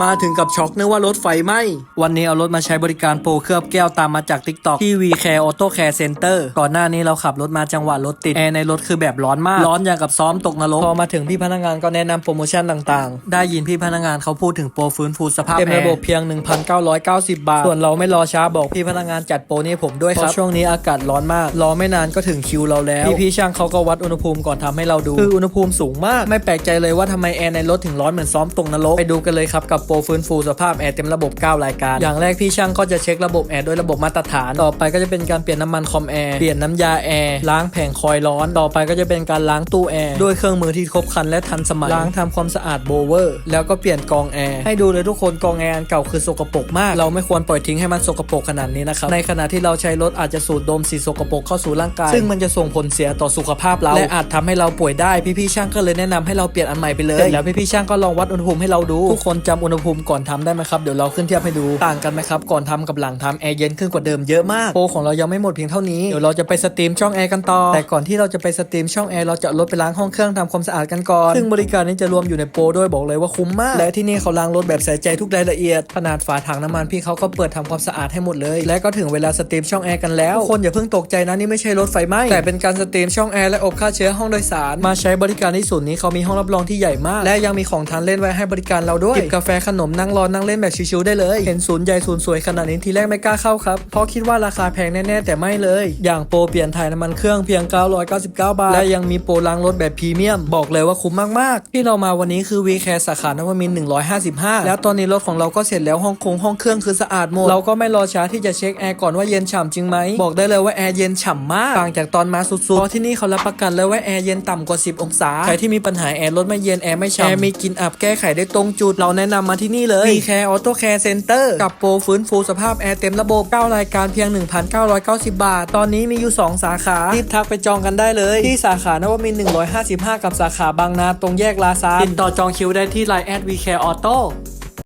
มาถึงกับช็อกนึกว่ารถไฟไหม้ วันนี้เอารถมาใช้บริการโปรเคลือบแก้วตามมาจาก Tik t o k ที่ V Care Auto Care Center ก่อนหน้านี้เราขับรถมาจังหวะรถติด แอร์ในรถคือแบบร้อนมาก ร้อนอย่างกับซ้อมตกนรก พอมาถึงพี่พนักงานก็แนะนำโปรโมชั่นต่างๆ ได้ยินพี่พนักงานเขาพูดถึงโปรฟื้นฟูสภาพแอร์เต็มระบบเพียง 1,990 บาท ส่วนเราไม่รอช้าบอกพี่พนักงานจัดโปรนี้ผมด้วยครับเพราะช่วงนี้อากาศร้อนมากรอไม่นานก็ถึงคิวเราแล้วพี่ๆช่างเขาก็วัดอุณหภูมิก่อนทำให้เราดูคืออุณหภูมิสูงมากไม่แปลกใจเลยว่าทำไมแอร์ในรถถึงร้อนเหมือนซ้อมตกนรกไปดูกันเลยครับกับโปรฟื้นฟูสภาพแอร์เต็มระบบ 9 รายการ อย่างแรกพี่ช่างก็จะเช็คระบบแอร์ด้วยระบบมาตรฐาน ต่อไปก็จะเป็นการเปลี่ยนน้ำมันคอมแอร์ เปลี่ยนน้ำยาแอร์ ล้างแผงคอยล์ร้อน ต่อไปก็จะเป็นการล้างตู้แอร์ด้วยเครื่องมือที่ครบครันและทันสมัย ล้างทำความสะอาดโบเวอร์ แล้วก็เปลี่ยนกรองแอร์ ให้ดูเลยทุกคนกรองแอร์อันเก่าคือสกปรกมาก เราไม่ควรปล่อยทิ้งให้มันสกปรกขนาดนี้นะครับ ในขณะที่เราใช้รถอาจจะสูดดมสีสกปรกเข้าสู่ร่างกาย ซึ่งมันจะส่งผลเสียต่อสุขภาพเรา และอาจทำให้เราป่วยได้ พี่ๆช่างก็เลยแนะนำให้เราเปลี่ยนอันใหม่ไปเลย แล้วพี่ๆช่างก็ลองวัดอุณหภูมิให้เราดู ทุกคนจำอุณณหภูมิก่อนทำได้ไหมครับ เดี๋ยวเราขึ้นเทียบให้ดูต่างกันไหมครับ ก่อนทำกับหลังทำแอร์เย็นขึ้นกว่าเดิมเยอะมากโปรของเรายังไม่หมดเพียงเท่านี้ เดี๋ยวเราจะไปสตรีมช่องแอร์กันต่อ แต่ก่อนที่เราจะไปสตรีมช่องแอร์เราจะเอารถไปล้างห้องเครื่องทำความสะอาดกันก่อน ซึ่งบริการนี้จะรวมอยู่ในโปรด้วยบอกเลยว่าคุ้มมาก และที่นี่เขาล้างรถแบบใส่ใจทุกรายละเอียด ขนาดฝาถังน้ำมันพี่เขาก็เปิดทำความสะอาดให้หมดเลย และก็ถึงเวลาสตรีมช่องแอร์กันแล้วคนอย่าเพิ่งตกใจนะนี่ไม่ใช่รถไฟไหม้แต่เป็นการสตรีมช่องแอร์และอบฆ่าเชื้อห้องโดยสารมาใช้บริการที่ศูนย์นี้เขามีห้องรับรองที่ใหญ่มาก และยังมีของทานเล่นไว้ให้บริการเราด้วยจิบกาแฟขนมนั่งรอนั่งเล่นแบบชิวๆได้เลย เห็นศูนย์ใหญ่ศูนย์สวยขนาดนี้ทีแรกไม่กล้าเข้าครับ เพราะคิดว่าราคาแพงแน่ๆ แต่ไม่เลย อย่างโปรเปลี่ยนถ่ายน้ำมันเครื่องเพียง 999 บาท และยังมีโปรล้างรถแบบพรีเมียม บอกเลยว่าคุ้มมากๆ ที่เรามาวันนี้คือวีแคร์สาขานวมินทร์155 แล้วตอนนี้รถของเราก็เสร็จแล้วห้องคงห้องเครื่องคือสะอาดหมดเราก็ไม่รอช้าที่จะเช็คแอร์ก่อนว่าเย็นฉ่ำจริงไหมบอกได้เลยว่าแอร์เย็นฉ่ำมากต่างจากตอนมาสุดๆเพราะที่นี่เขารับประกันเลยว่าแอร์เย็นต่ำกว่า 10 องศาใครที่มีปัญหาแอร์รถไม่เย็นแอร์ไม่ฉ่ำแอร์มีกลินอับแก้ไขได้ตรงจุดเราแนะนำมาที่นี่เลย v Care Auto Care Center กับโปรฟื้นฟูสภาพแอร์เต็มระบบ 9 รายการเพียง 1,990 บาท ตอนนี้มีอยู่ 2 สาขารีบทักไปจองกันได้เลย ที่สาขานวมินทร์155 กับสาขาบางนาตรงแยกลาซานติดต่อจองคิวได้ที่ Line แอด v Care Auto